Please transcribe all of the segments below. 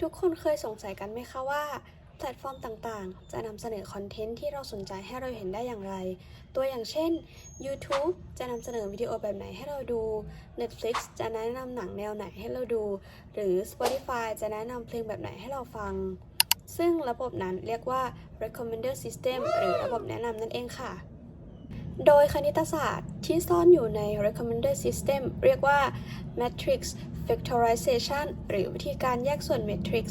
ทุกคนเคยสงสัยกันไหมคะว่า แพลตฟอร์มต่างๆ จะนำเสนอคอนเทนต์ที่เราสนใจให้เราเห็นได้อย่างไร ตัวอย่างเช่น YouTube จะนำเสนอวิดีโอแบบไหนให้เราดู Netflix จะแนะนำหนังแนวไหนให้เราดู หรือ Spotify จะแนะนำเพลงแบบไหนให้เราฟัง ซึ่งระบบนั้นเรียกว่า recommender system หรือระบบแนะนำนั่นเองค่ะ โดยคณิตศาสตร์ที่ซ่อนอยู่ใน recommender system เรียกว่า matrix factorization หรือวิธีการแยกส่วน matrix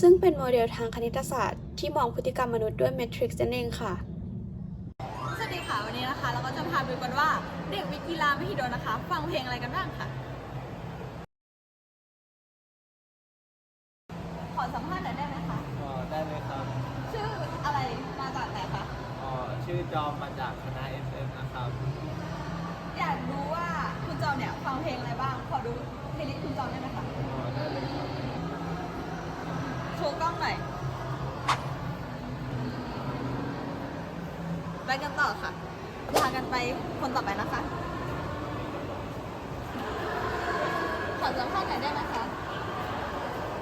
ซึ่งเป็นโมเดลทางคณิตศาสตร์ที่มองพฤติกรรมมนุษย์ด้วย matrix นั่นเองค่ะ สวัสดีค่ะ วันนี้นะคะ เราก็จะพาไปดูกันว่าเด็กวิทย์กีฬามหิดลนะคะ ฟังเพลงอะไรกันบ้างค่ะ ขอสัมภาษณ์หน่อย ชื่อจอมมาจากคณะ SF นะครับ อยากรู้ว่าคุณจอมเนี่ยฟังเพลงอะไรบ้าง ขอดูเพลย์ลิสต์คุณจอมได้ไหมคะอ๋อได้เลยครับโชว์กล้องหน่อยไปกันต่อค่ะ พากันไปคนต่อไปนะคะ ขอสัมภาษณ์หน่อยได้ไหมคะ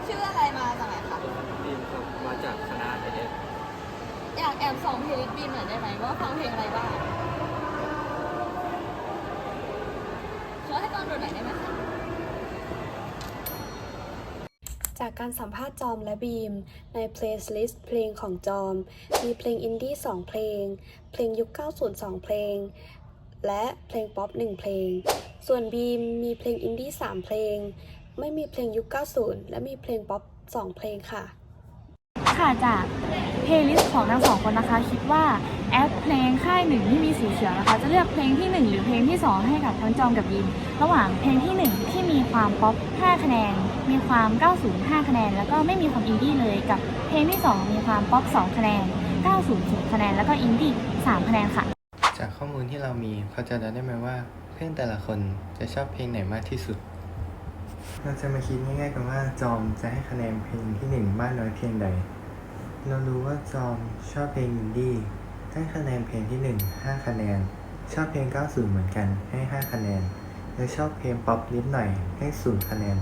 ชื่ออะไรมาจากไหนคะทีมครับมาจากคณะ SF อยากแอบส่องเพลย์ลิสต์บีมหน่อยได้ไหมว่าฟังเพลงอะไรบ้างช่วยให้กล้องดูหน่อยได้ไหมคะ จากการสัมภาษณ์จอมและบีม ใน playlist เพลงของจอม มีเพลงอินดี้2เพลง เพลงยุค 90 2 เพลง และเพลงป๊อป 1 เพลง ส่วนบีมมีเพลงอินดี้3เพลง ไม่มีเพลงยุค 90 และมีเพลงป๊อป 2 เพลงค่ะ ค่ะจากเพ ลย์ลิสต์ของทั้งสองคนนะคะ คิดว่าแอปเพลงค่ายหนึ่งที่มีสีเขียวนะคะ จะเลือกเพลงที่ 1 หรือเพลงที่ 2 ให้กับทั้งจอมกับยิน ระหว่างเพลงที่ 1 ที่มีความป๊อป 5 คะแนน มีความ 90 5 คะแนน แล้วก็ไม่มีความอินดี้เลยกับเพลงที่ 2 มีความป๊อป 2 คะแนน 90 0 คะแนน แล้วก็อินดี้ 3 คะแนนค่ะ จากข้อมูลที่เรามีพอจะเดาได้ไหมว่าเพื่อนแต่ละคนจะชอบเพลงไหนมากที่สุด เราจะมาคิดง่ายๆกันว่าจอมจะให้คะแนนเพลงที่หนึ่งมากน้อยเพียงใด เรารู้ว่าจอมชอบเพลงอินดี้ให้คะแนนเพลงที่หนึ่งห้าคะแนน ชอบเพลง 90 เหมือนกันให้ 5 คะแนน และชอบเพลงป๊อปนิดหน่อยให้ 0 คะแนน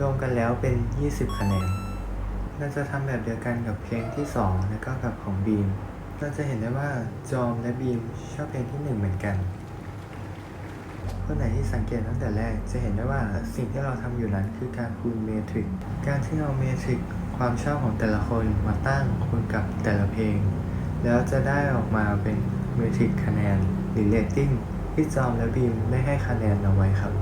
รวมกันแล้วเป็น 20 คะแนน เราจะทำแบบเดียวกันกับเพลงที่ 2 และก็กับของบีม เราจะเห็นได้ว่าจอมและบีมชอบเพลงที่หนึ่งเหมือนกัน คนไหนที่สังเกตตั้งแต่แรกจะเห็นได้ว่าสิ่งที่เราทำอยู่นั้นคือการคูณเมทริก การที่เอาเมทริก ความชอบของแต่ละคนมาตั้งคูณกับแต่ละเพลง แล้วจะได้ออกมาเป็นเมทริกคะแนนหรือเรตติ้งที่จอมและบีมได้ให้คะแนนเอาไว้ครับ